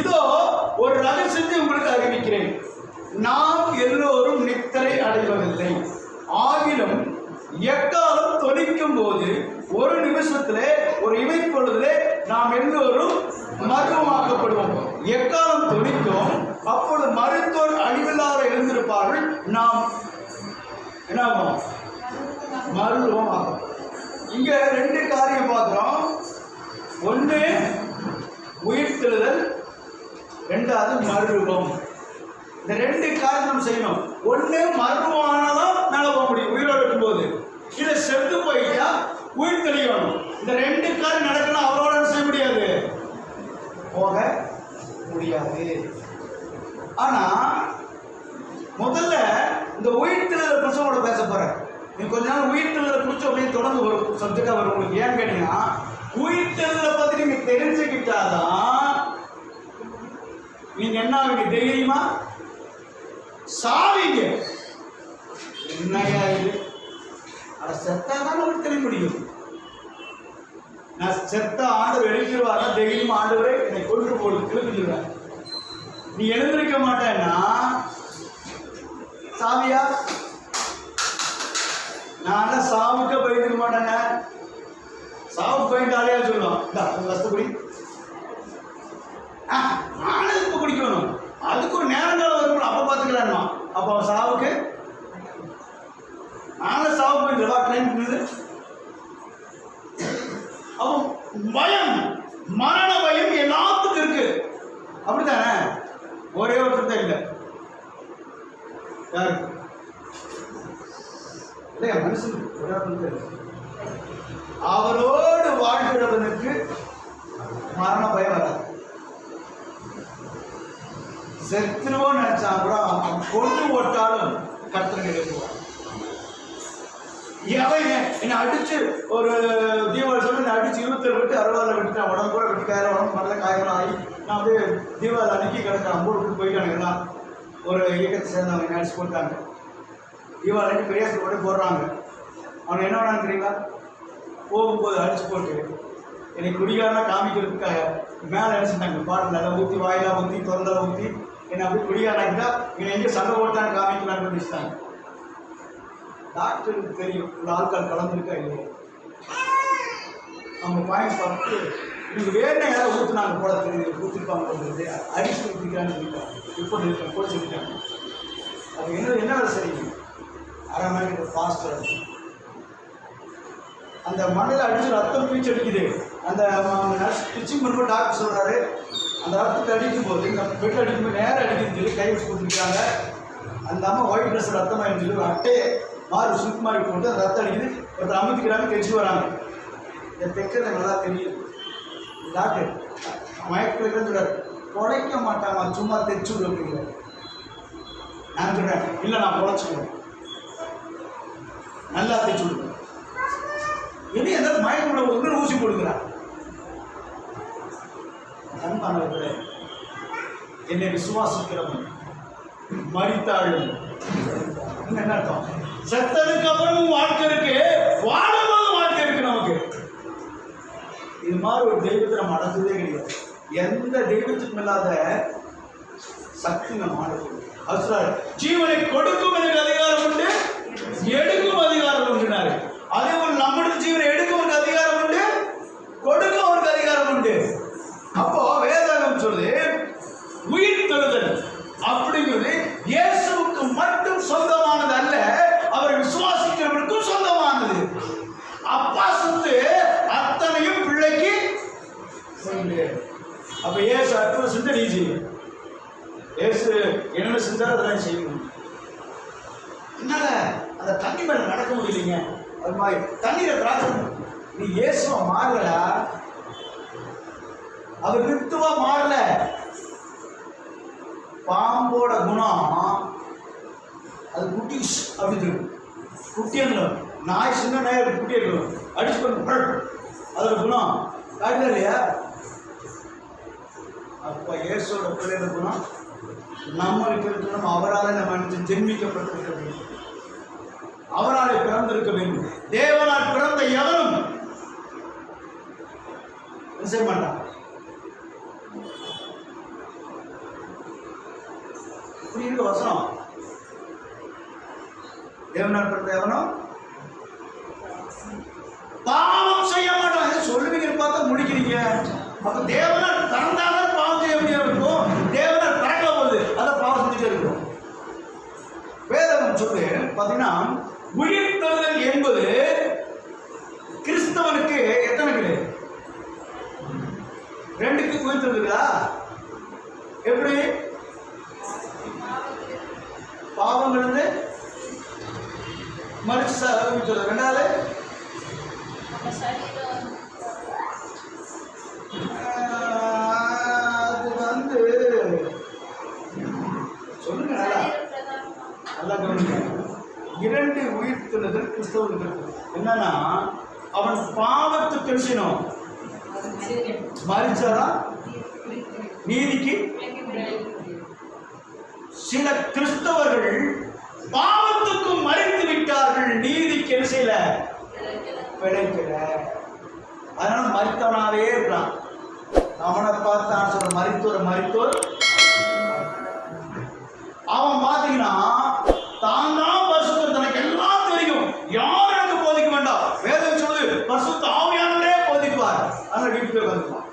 இதோ ஒரு ரகசியத்தை உங்களுக்கு அறிவிக்கிறேன். நாம் எல்லோரும் நித்திரை அடைவதில்லை. ஆகிலும் எக்காலம் தொனிக்கும் போது ஒரு நிமிஷத்திலே ஒரு இமைப்பொழுதிலே நாம் எல்லோரும் மருவமாக்கப்படுவோம் எக்காலம் தொனிக்கும் அப்பொழுது மருத்துவர் அழிவில்லாத எழுந்திருப்பார்கள் நாம் என்ன மருத்துவம் மருவம் ஆகும். இங்க ரெண்டு காரியம் பார்க்குறோம். ஒன்று உயிர்த்தெழுதல் ரெண்டாவது மறுரூபம். இந்த ரெண்டு காரணம் நம்ம செய்யணும். ஒன்று மர்மமானதான் மேலே போக முடியும் உயிரோடு இருக்கும்போது. இதை செத்து போயிட்டா உயிர் தெளியணும். இந்த ரெண்டு காரியம் நடக்கணும் அவரோட செய்ய முடியாது? போக முடியாது. ஆனா முதல்ல இந்த உயிர்த்தெழுதல் குறித்து உங்களோட பேச போறேன். நீ கொஞ்ச நாள் உயிர்த்தெழுதல் குறித்து அப்படின்னு தொடர்ந்து ஒரு சப்ஜெக்டா வரும். உங்களுக்கு ஏன் கேட்டீங்கன்னா உயிர்த்தெழுதலை பத்தி நீங்க தெரிஞ்சுக்கிட்டாதான் நீங்க என்ன ஆவீங்க தைரியமா? சாவீங்க. என்னையா இது? அட செத்தா தான் உங்களுக்கு தெரிய முடியும். நான் செத்த ஆண்டு எழுதிடுவாங்க தைரியமா ஆண்டவரே? என்னை கொண்டு போடு கிளப்பிடுவேன் நீ எழுந்திருக்க மாட்டேன்னா சாவியா? நான் சாவுக்க பயந்துக்க மாட்டேங்க சாவுக்கு பயந்து சொல்லுவான். இந்த உங்க கஷ்டப்படி நானும் இப்போ குடிக்கணும் அதுக்கு ஒரு நேரம் காலம் வரும் அப்போ பார்த்துக்கலாமா அப்போ அவன் சாவுக்கு நானும் சாவு போய் வா டைம் பண்ணுது அவன் பயம் மரண பயம் எல்லாத்துக்கும் இருக்கு அப்படித்தானே ஒரே ஒருத்தர் தான் இல்லை யாரு இல்லையா மனுஷன் ஒரே ஒருத்தர் தான் இல்லை. அவரோடு வாழ்கிறவனுக்கு மரண பயம் வராது. செத்துருவோம் நினைச்சா கூட அவன் கொண்டு போட்டாலும் கர்த்தனை எழுப்புவான் எவன் என்னை அடிச்சு ஒரு தீபாவளி சொல்லி என்னை அடிச்சு இருபத்தி விட்டு அறுபதால விட்டுட்டேன் உடம்பு கூட விட்டு காயிரம் உடம்பு நல்ல காயெல்லாம் ஆகி நான் அப்படியே தீபாவளி அன்னைக்கு கிடக்கிறேன் அம்பூர் விட்டு போயிட்டாங்க எல்லாம் ஒரு இயக்கத்தை சேர்ந்தவங்க என்னை போட்டாங்க. தீபாவளி அன்னைக்கு பெரிய போட்டு போடுறாங்க. அவனை என்ன பண்ணான்னு தெரியுங்களா போகும்போது அடிச்சு போட்டு என்னை குடிகாரனாக காமிக்கிறதுக்காக மேலே அடிச்சுட்டாங்க பாடல அதை ஊற்றி வாயிலாக ஊற்றி திறந்தால ஊற்றி என்னை அப்படியே குடிகாரனாக்கிட்டா என்னை எங்கே சண்டை போட்டான்னு காமிக்கலான்னு நினச்சிட்டாங்க டாக்டருக்கு தெரியும் உள்ள ஆட்கள் கலந்துருக்கா இல்லையா? அவங்க பாயிண்ட் பார்த்து இது வேணும் யாராவது ஊற்றுனாங்க போல தெரியுது ஊற்றிருப்பாங்க போகிறது அடிச்சு ஊற்றிக்கிறான்னு சொல்லிட்டாங்க. இப்போ இருக்க போட சொல்லிட்டாங்க. அது என்ன என்ன வேலை சரிங்க அரை மணிக்கு ஃபாஸ்ட்டாக அந்த மண்ணில் அடிச்சு ரத்தம் பீச்சு அடிக்குது. அந்த நர்ஸ் ஸ்டிச்சிங் பண்ணும்போது டாக்டர் சொல்கிறாரு அந்த ரத்தத்தை அடிக்கும் போது இந்த பெட் அடிக்கும் போது நேரம் அடிக்குதுன்னு சொல்லி கை வச்சு கொடுத்துருக்காங்க. அந்த அம்மா ஒயிட் ட்ரெஸ் ரத்தம் சொல்லி ஒரு அட்டையை மாறு சுருக்கு மாதிரி போட்டு அந்த ரத்தம் அடிக்குது. ஒருத்தர் அமைதிக்கிறாங்க தெரிஞ்சு வராங்க இந்த தைக்கிறது நல்லா தெரியும் டாக்டர் மயக்கில் சொல்கிறார் உடைக்க மாட்டாங்க சும்மா தைச்சு விடுறீங்க நான் சொல்கிறேன் இல்லை நான் உழைச்சிக்குவேன் நல்லா தைச்சு விடுவேன் இனி எதாவது மயக்கம் விட ஒன்று ஊசி போடுங்கிறான் அன்பானவர்களே என்னை விசுவாசிக்கிறவன் மறித்தாளும் என்ன அர்த்தம்? செத்ததுக்கு அப்புறமும் வாழ்க்கை இருக்கு வாழும்போது வாழ்க்கை இருக்கு நமக்கு. இது மாதிரி ஒரு தெய்வத்தை நம்ம அடைஞ்சதே கிடையாது. எந்த தெய்வத்துக்கும் இல்லாத சக்தி நம்ம ஆடுறது அவர் ஜீவனை கொடுக்கும் எனக்கு அதிகாரம் உண்டு எடுக்கும் அதிகாரம் உண்டுனாரு அதே போல நம்மளுக்கு ஜீவனை எடுக்கும் ஒரு அதிகாரம் உண்டு கொடுக்க ஒரு அதிகாரம் உண்டு அப்போ வேதாகம் சொல்லுது உயிர் தழுதல் அப்படிங்கிறது இயேசுவுக்கு மட்டும் சொந்தமானது அல்ல அவரை விசுவாசிக்கிறவருக்கும் சொந்தமானது அப்பா சொத்து அத்தனையும் பிள்ளைக்கு உண்டு. அப்ப இயேசு அற்புதம் செஞ்சு நீ செய்யும் இயேசு என்ன செஞ்சாலும் அதெல்லாம் செய்யணும் என்னால அந்த தண்ணி மேல நடக்க முடியலைங்க அது மாதிரி தண்ணீரை பிரார்த்தனை நீ இயேசுவ மாறலடா அவர் கிறிஸ்துவா மாறல. பாம்போட குணம். அது குட்டி அப்படின்னு சொல்லும் குட்டியங்களும் நாய் சின்ன நாய் குட்டியங்களும் அடிச்சு பண்ண அதோட குணம். காட்டல இல்லையா? அப்போ இயேசுவோட பிள்ளையோட குணம். நம்மளுக்கு இருக்கணும் அவரால் நம்ம அப்படின்னு அவராலே பிறந்திருக்க வேண்டும். தேவனால் பிறந்த எவரும் செய்ய மாட்டான் புரியுது வசனம்? தேவனால் பிறந்த எவனும் பாவம் செய்ய மாட்டாங்க சொல்லுவீங்க பார்த்தா முடிக்கிறீங்க. அப்ப தேவனால் பிறந்தாலும் சொல்லு பார்த்தீங்கன்னா உயிர்த்தெழுதல் என்பது கிறிஸ்தவனுக்கு எத்தனை கிலோ ரெண்டுக்கு உயிர்த்தெழுதலா எப்படி? பாவம் இருந்து மறுச்சு சார் ரெண்டாவது? அது வந்து சொல்லுங்க நல்லா. நல்லா கவனிக்க இரண்டு உயிர்த்துள்ளதில் கிறிஸ்தவனுக்கு என்னன்னா அவன் பாவத்து தெரிசணும் மறிச்சாதான் நீதிக்கு? சில கிறிஸ்தவர்கள் பாவத்துக்கு மறைந்து விட்டார்கள். நீதிக்கு என்ன செய்யல? பிழைக்கல. அதனால மறித்தவனாவே இருக்கிறான். அவனை பார்த்தான் சொல்ற மறித்தோர் மறித்தோர் அவன் பார்த்தீங்கன்னா தான் தான் பரிசுத்தம் தனக்கு எல்லாம் தெரியும் யாரும் எனக்கு போதிக்க வேண்டாம் வேதம் சொல்லுது பரிசுத்த ஆவியானவரே போதிப்பார் அதனால வீட்டுக்கு போய் வந்துப்பான்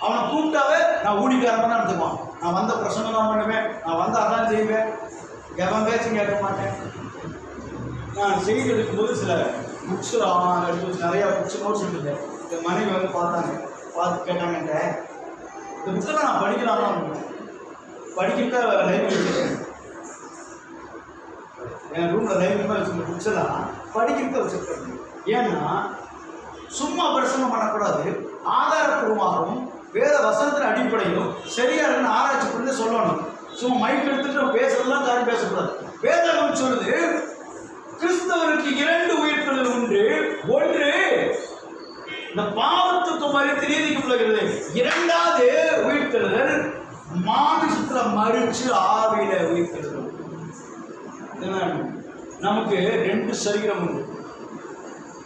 அவனை கூப்பிட்டாவே நான் ஊழிக்காரன் தான் நடத்துவான் நான் வந்த பிரசங்கம் தான் பண்ணுவேன். நான் வந்து அதான் செய்வேன். எவன் பேச்சும் கேட்க மாட்டேன். நான் செய்தி எடுக்கும்போது சில புக்ஸ் எடுத்து நிறையா புக்ஸ் நோட்ஸ் இருந்தேன் என் மனைவி வந்து பார்த்தாங்க. பார்த்து கேட்டாங்கன்ட்ட இந்த புத்தகம் நான் படிக்கலாமா? படிக்கிட்ட லைப்ரரி வச்சுருக்கேன். என் ரூமில் லைப்ரரி மாதிரி வச்சுருந்த புக்ஸ் எல்லாம் படிக்கிறத வச்சுருக்கேன். ஏன்னா சும்மா பிரசங்கம் பண்ணக்கூடாது. ஆதாரப்பூர்வமாகவும் வேத வசனத்தின் அடிப்படையிலும் சரியா இருக்குன்னு ஆராய்ச்சி பண்ணி சொல்லணும். சும்மா மைக் எடுத்துட்டு நம்ம பேசுறதெல்லாம் காரியம் பேசக்கூடாது. வேதகம் சொல்லுது கிறிஸ்தவருக்கு இரண்டு உயிர்த்தெழுதல் உண்டு. ஒன்று இந்த பாவத்துக்கு மறித்து நீதிக்கு பிழைக்கிறது இரண்டாவது உயிர்த்தெழுதல் மாமிசத்துல மறிச்சு ஆவியில உயிர்த்தெழுதல். என்ன? நமக்கு ரெண்டு சரீரம் உண்டு.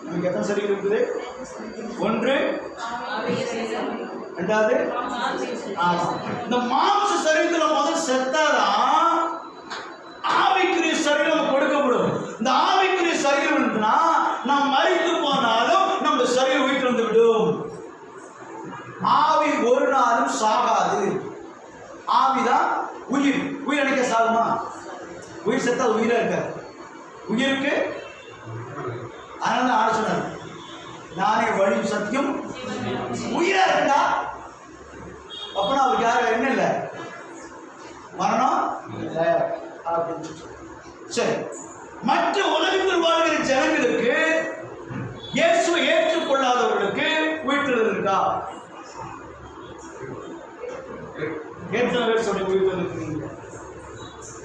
நமக்கு எத்தனை சரீரம் இருக்குது? ஒன்று ரெண்டாவது? இந்த மாம்ச சரீரத்துல முதல் செத்தாதான் ஆவிக்குரிய சரீரம் கொடுக்கப்படும். இந்த ஆவிக்குரிய சரீரம் இருந்துன்னா நாம் மறித்து போனாலும் நம்ம சரீரம் வீட்டு வந்து விடும். ஆவி ஒரு நாளும் சாகாது. ஆவிதான் உயிர். உயிர் அணைக்க சாகுமா? உயிர் செத்தா உயிரா இருக்காது. உயிருக்கு? அதனால ஆலோசனை சொன்னார். நானே வழி சத்தியம் உயிரா இருந்தா அப்பனா அவருக்கு யாரும் என்ன இல்லை. மரணம்? இல்லை. அப்படின்னு. சரி. மற்ற உலகத்தில் வாழ்கிற ஜனங்களுக்கு இயேசுவை ஏற்றுக்கொள்ளாதவர்களுக்கு உயிர்த்தெழுதல் இருக்கா? எத்தனை பேர் சொல்லி இருக்கிறீங்க?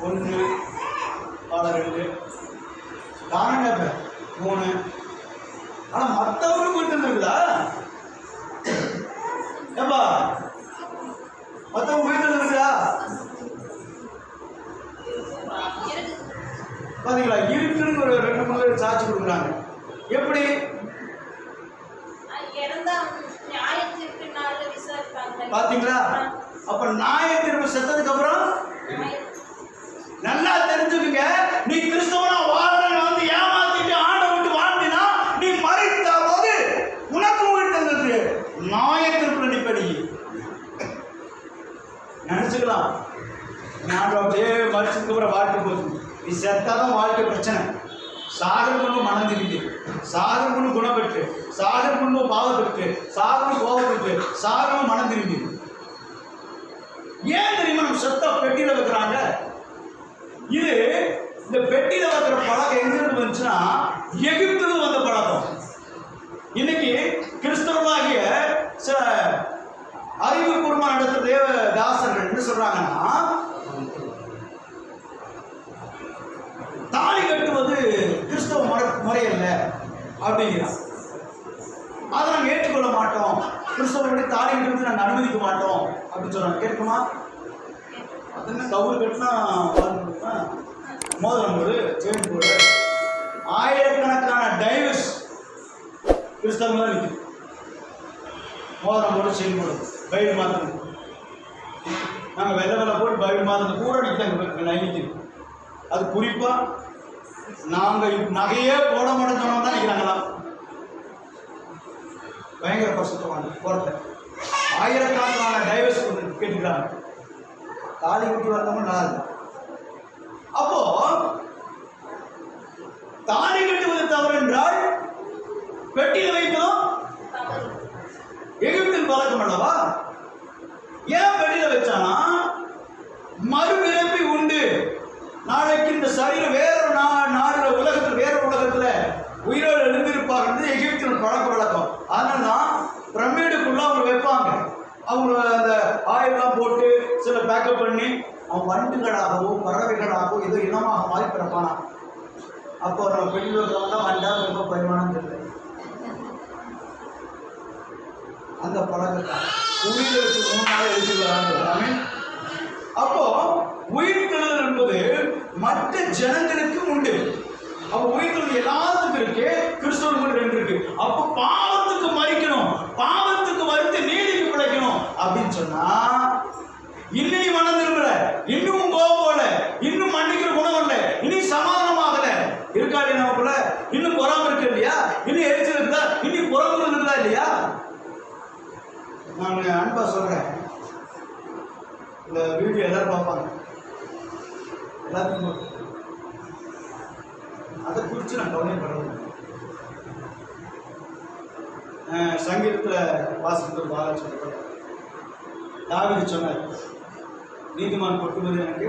ஒன்று பாட ரெண்டு காரணங்க மூணு. ஆனா மற்றவங்களுக்கு உயிர்த்தெழுதல் இருக்குதா? ஏப்பா மற்றவங்க உயிர்த்தெழுதல் இருக்குதா பாத்தீங்களா? இருக்குன்னு ஒரு ரெண்டு மூணு பேர் சாட்சி கொடுக்குறாங்க. எப்படி? பாத்தீங்களா? அப்ப நாய திரும்ப செத்ததுக்கு அப்புறம்? நல்லா தெரிஞ்சுக்குங்க. நீ கிறிஸ்தவனா வாழ்றன்னு வந்து ஏமாத்திட்டு ஆண்டை விட்டு வாழ்ந்தினா நீ மறித்த போது உனக்கு உயிர் தந்தது நாய திருப்பி நிப்படி நினைச்சுக்கலாம் நான் அப்படியே மறிச்சதுக்கு அப்புறம் வாழ்க்கை போகுது. நீ செத்தாதான் வாழ்க்கை பிரச்சனை. சாகர் கொண்டு மனம் திரும்பி சாகர் குணப்பட்டு குணப்பெற்று பாவப்பட்டு கொண்டு பாவப்பெற்று சாகர் சாகரும் மனம் திரும்பி. ஏன் தெரியுமா நம்ம செத்த பெட்டியில் வைக்கிறாங்க? இது இந்த பெட்டியில் வைக்கிற பழக்கம் எங்கிருந்து வந்துச்சுன்னா எகிப்துல வந்த பழக்கம் இன்னைக்கு கிறிஸ்தவர்களாகிய சில அறிவுபூர்வமான இடத்துல தேவ தாசர்கள் என்ன சொல்றாங்கன்னா தாலி கட்டுவது கிறிஸ்தவ முறை முறையல்ல அப்படிங்கிறான் அதை நாங்கள் ஏற்றுக்கொள்ள மாட்டோம். கிறிஸ்தவர்களுடைய தாலி கட்டுறது நாங்கள் அனுமதிக்க மாட்டோம். அப்படின்னு சொல்றாங்க. கேட்குமா அது என்ன கவுல் கட்டினா மோதிரம் போடு செயின் போடு. ஆயிரக்கணக்கான டைவர்ஸ் கிறிஸ்தவங்க தான் நிற்குது மோதிரம் போடு செயின் போடு. பைபிள் மாற்றணும் நாங்கள் வெள்ளை வெள்ளை போட்டு பைபிள் மாதிரி கூட நிற்கிறாங்க நைட்டு அது குறிப்பா நாங்க நகையே போட மாட்டோம் தான் நிற்கிறாங்களாம் பயங்கர பசுத்தமான போறத ஆயிரக்கணக்கான டைவர்ஸ் கேட்டுக்கிறாங்க. தாலி குட்டி வந்தவங்க நல்லா இருக்கு அப்போ தாலி கட்டுவது தவறு என்றால் பெட்டியில் வைப்பதும் எகிப்தில் பழக்கம் அல்லவா? ஏன் பெட்டியில் வச்சானா? மறுபிறப்பு நாளைக்கு இந்த சரீரம் வேற நா நாடுல உலகத்துல வேற உலகத்துல உயிரோடு வந்து எகிப்தின் பழக்க வழக்கம். அதனால தான் பிரமிடுக்குள்ள அவங்க வைப்பாங்க. அவங்க அந்த ஆயிலாம் போட்டு சில பேக்கப் பண்ணி அவன் வண்டுகளாகவோ பறவைகளாகவோ ஏதோ இனமாக மாறி பிறப்பானா? அப்போ நம்ம பெண்கள் இருக்கிறவங்க தான் வண்டா ரொம்ப பரிமாணம் தெரியல அந்த பழக்கத்தை உயிர் வச்சு மூணு நாள் எடுத்துக்கிறாங்க அப்போ உயிர் மற்ற ஜனங்களுக்கும் உண்டு. அப்போ உயிர் எல்லாத்துக்கும் இருக்கு. கிறிஸ்தவர்கள் ரெண்டு இருக்கு. அப்போ பாவத்துக்கு மறிக்கணும். பாவத்துக்கு மறுத்து நீதிக்கு பிழைக்கணும். அப்படின்னு சொன்னா இன்னும் நீ மனம் திரும்பல. இன்னும் கோபம் போல இன்னும் மன்னிக்கிற குணம் இல்ல இனி சமாதானமாகல. இருக்கா இல்லையா நமக்குள்ள இன்னும் பொறாம இருக்கு இல்லையா? இன்னும் எரிச்சல் இருந்தா இன்னும் புறம்பு இருந்தா இல்லையா? நான் அன்பா சொல்றேன். இந்த வீடியோ எல்லாரும் பார்ப்பாங்க. எல்லாத்துக்கும் அதை குறித்து நான் கவலைப்படுறது சங்கீதத்தில் வாசிக்கிறது பாலாஜி சொல்றாரு. தாவீது சொன்னார் நீதிமான் கொட்டுவது எனக்கு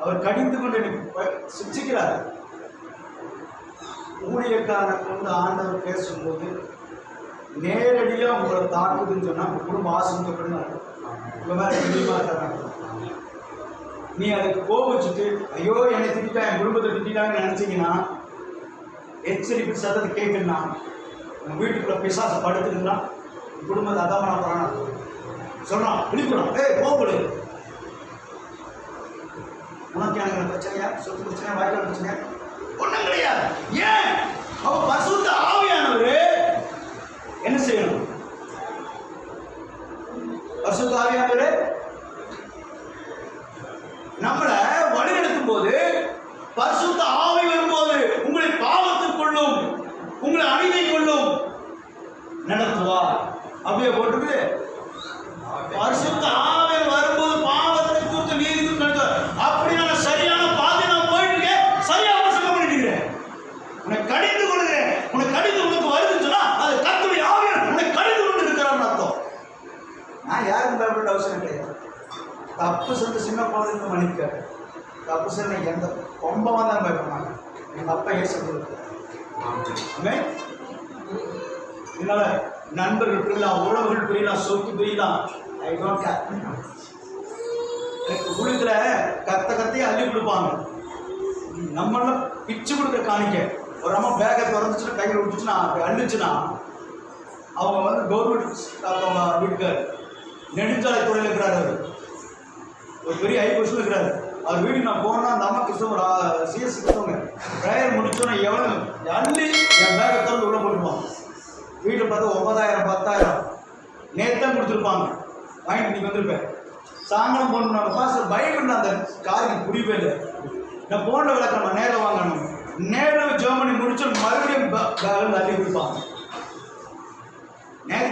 அவர் கடிந்து கொண்டு எனக்கு சிக்ஷிக்கிறார் ஊழியக்காரனை கொண்டு ஆண்டவர் பேசும்போது நேரடியாக உங்களை தாக்குதுன்னு சொன்னால் உங்க குடும்ப ஆசிரியப்படும் உங்க மேல தெளிவா நீ அதுக்கு கோபிச்சுட்டு ஐயோ என்னை திட்டான் என் குடும்பத்தை திட்டாங்கன்னு நினைச்சீங்கன்னா எச்சரிப்பு சத்தத்தை கேட்கணும்னா உங்க வீட்டுக்குள்ள பிசாசை படுத்துருந்தா குடும்பத்தை அதான் பண்ண போறானா சொல்றான். பிடிக்கணும் ஏ கோபடு உனக்கு எனக்கு பிரச்சனையா? சொத்து பிரச்சனையா? வாய்க்கால் பிரச்சனையா? ஒண்ணும் கிடையாது. ஏன்? அவ பசுத்த ஆவியானவர் என்ன செய்யணும்? பரிசுத்தாவியானவரே ஆவியானவர் நம்மளை வழிநடத்தும் போது பரிசுத்த ஆவி வரும்போது உங்களை பாவத்துக்குள்ளும் உங்களை அணிவை கொள்ளும் நடத்துவார் அப்படியே போட்டுருக்கு பரிசுத்த ஆவி வரும்போது பாவத்தை குறித்து நீதி நடத்துவார் அப்படி நான் சரியான பாதை நான் போயிட்டு இருக்கேன் சரியா பிரசங்கம் பண்ணிட்டு இருக்கிறேன் உன்னை கடிந்து கொள்கிறேன் உன்னை கடிந்து உனக்கு வருதுன்னு சொன்னா அது கத்துடைய ஆவியர் உன்னை கடிந்து கொண்டு இருக்கிறான்னு அர்த்தம் நான் யாருக்கும் பயப்பட அவசியம் கிடையாது. தப்பு செஞ்ச சின்ன குழந்தைங்க மன்னிக்க தப்பு செஞ்ச எந்த கொம்பமாக தான் பயப்படாங்க எங்கள் அப்பா ஏசு ஆமென். என்னால் நண்பர்கள் புரியலாம் உறவுகள் புரியலாம் சொத்து புரியலாம் ஐ டோன்ட் கேர் எனக்கு உலகத்துல கத்த கத்தையும் அள்ளி கொடுப்பாங்க. நம்மள பிச்சு கொடுக்க காணிக்க. ஒரு அம்மா பேக்கை திறந்துச்சுன்னா கையில் விட்டுச்சுன்னா அப்படி அள்ளிச்சுன்னா அவங்க வந்து கவர்மெண்ட் அவங்க வீட்டுக்கார். நெடுஞ்சாலை துறையில் இருக்கிறார் அவர். ஒரு பெரிய ஹை பொசிஷன் இருக்கிறார். அவர் வீட்டுக்கு நான் போனேன்னா அந்த அம்மா கிறிஸ்தவங்க சிஎஸ் கிறிஸ்தவங்க. ப்ரேயர் முடிச்சோன்னா எவ்வளோ அள்ளி என் பேக்கை திறந்து உள்ள போட்டுருவான் வீட்டில் பார்த்தா ஒன்பதாயிரம் பத்தாயிரம். நேத்தான் கொடுத்துருப்பாங்க. வாங்கிட்டு நீ வந்திருப்பேன். சாயங்காலம் போகணும் பாஸ்டர் பைபிள் அந்த காரியம் புரியவே இல்லை. நான் போன விளக்கம் நேரில் வாங்கணும். நேரில் ஜெர்மனி முடிச்சு மறுபடியும் அள்ளி கொடுப்பாங்க.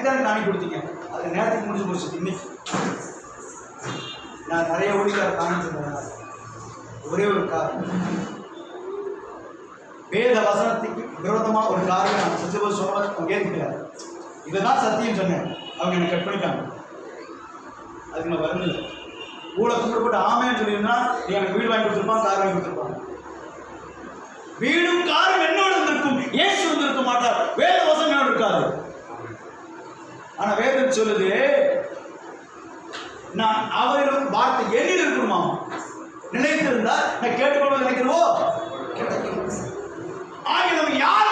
எனக்கு தான் காணி கொடுத்தீங்க? அது நேரத்துக்கு முடிஞ்சு முடிச்சு இன்னைக்கு. நான் நிறைய ஊழிக்கார காணிச்சிருந்தேன் ஒரே ஒரு காரணம். வேத வசனத்துக்கு விரோதமாக ஒரு காரியம் நான் செஞ்சபோது சொல்ல அவங்க ஏற்றுக்கிறார் இதுதான் சத்தியம் சொன்னேன். அவங்க என்னை கட் பண்ணிட்டாங்க. அதுக்கு நான் வரல கூட கும்பிட்டு ஆமேன்னு சொல்லியிருந்தா நீ எனக்கு வீடு வாங்கி கொடுத்துருப்பான் கார் வாங்கி கொடுத்துருப்பாங்க வீடும் காரும் என்னோட இருந்திருக்கும். ஏசு வந்திருக்க மாட்டார். வேத வசனம் என்னோட இருக்காது. வேதம் சொல்லுது. நான் அவரிடம் வார்த்தை எண்ணில் இருக்கணுமா நினைத்திருந்தால் நான் கேட்டுக்கொள்வது நினைக்கிறவோ? கிடைக்கும் ஆகிய நம்ம யார்